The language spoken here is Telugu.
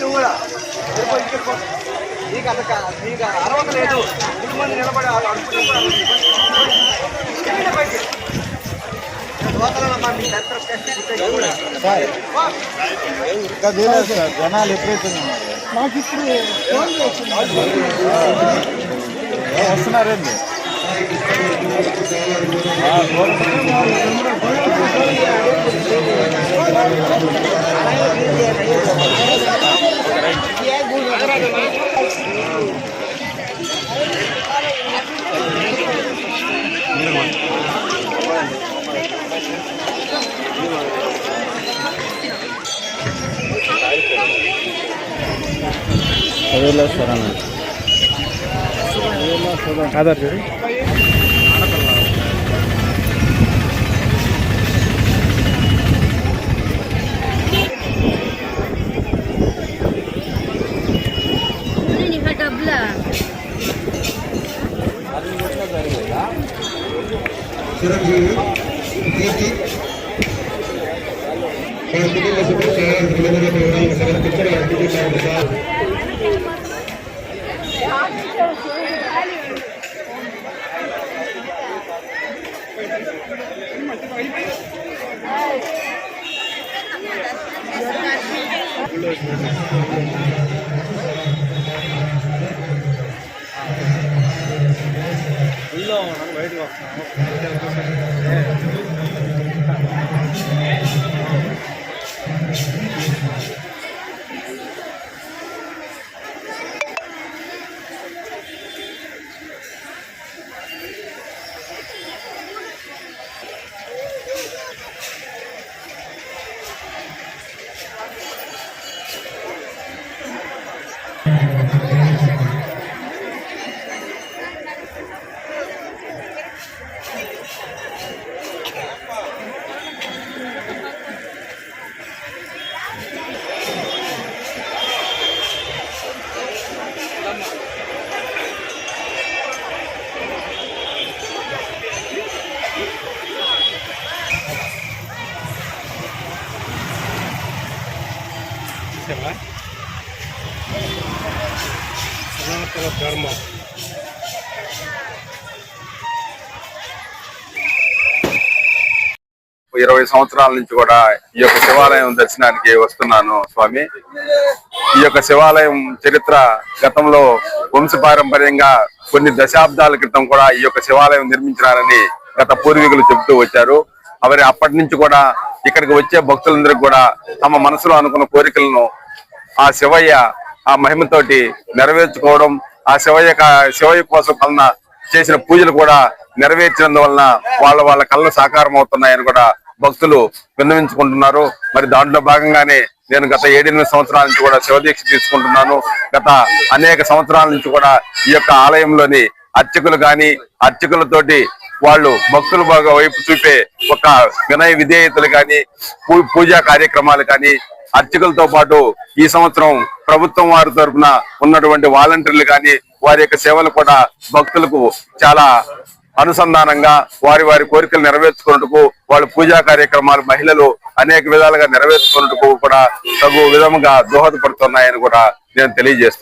నువ్వు కూడా. వెళ్ళిపో, ఇంటికి పో. నీకు అంత కా- నీకు అర్హత లేదు. ఇంటి ముందు నిలబడి అనుకుంటున్నాను ఇంకా తెలియదు సార్. జనాలు ఎప్పుడైతే నాకు ఇప్పుడు వస్తున్నారండి. ಅವೆಲ್ಲ ಸರಣ ಆಧಾರ್ ರೀ Gracias. కీర్తి వారి కుటుంబ సభ్యులు చాలా విలువైన వివరాలను సమర్పించారు ఇరవై సంవత్సరాల నుంచి కూడా ఈ యొక్క శివాలయం దర్శనానికి వస్తున్నాను స్వామి. ఈ యొక్క శివాలయం చరిత్ర గతంలో వంశపారంపర్యంగా కొన్ని దశాబ్దాల క్రితం కూడా ఈ యొక్క శివాలయం నిర్మించినారని గత పూర్వీకులు చెబుతూ వచ్చారు. మరి అప్పటి నుంచి కూడా ఇక్కడికి వచ్చే భక్తులందరికీ కూడా తమ మనసులో అనుకున్న కోరికలను ఆ శివయ్య ఆ మహిమతోటి నెరవేర్చుకోవడం ఆ శివయ్య శివయ్య కోసం కలన చేసిన పూజలు కూడా నెరవేర్చినందువలన వాళ్ళ వాళ్ళ కళ్ళు సాకారం అవుతున్నాయని కూడా భక్తులు విన్నవించుకుంటున్నారు. మరి దాంట్లో భాగంగానే నేను గత ఏడెనిమిది సంవత్సరాల నుంచి కూడా శివదీక్ష తీసుకుంటున్నాను. గత అనేక సంవత్సరాల నుంచి కూడా ఈ యొక్క ఆలయంలోని అర్చకులు కానీ అర్చకులతోటి వాళ్ళు భక్తుల బాగా వైపు చూపే ఒక వినయ విధేయతలు కానీ పూ- పూజా కార్యక్రమాలు కానీ అర్చకులతో పాటు ఈ సంవత్సరం ప్రభుత్వం వారి తరఫున ఉన్నటువంటి వాలంటీర్లు కానీ వారి యొక్క సేవలు కూడా భక్తులకు చాలా అనుసంధానంగా వారి వారి కోరికలు నెరవేర్చుకున్నట్టుకు వాళ్ళ పూజా కార్యక్రమాలు మహిళలు అనేక విధాలుగా నెరవేర్చుకున్నట్టుకు కూడా తగు విధముగా దోహదపడుతున్నాయని కూడా నేను తెలియజేస్తున్నాను